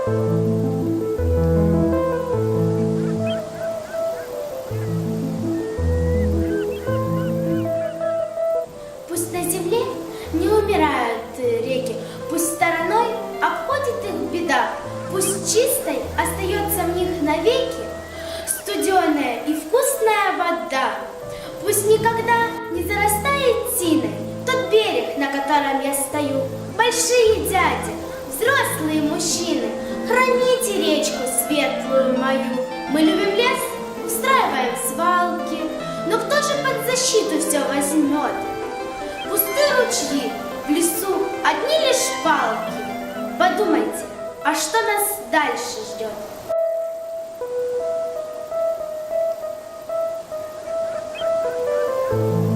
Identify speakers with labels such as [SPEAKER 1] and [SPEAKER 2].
[SPEAKER 1] Пусть на земле не умирают реки, пусть стороной обходит их беда, пусть чистой остается в них навеки студеная и вкусная вода. Пусть никогда не зарастает тиной тот берег, на котором я стою. Большие дяди, взрослые мужчины. Храните речку светлую мою. Мы любим лес, устраиваем свалки. Но кто же под защиту все возьмет? Пусты ручьи в лесу, одни лишь палки. Подумайте, а что нас дальше ждет? thank you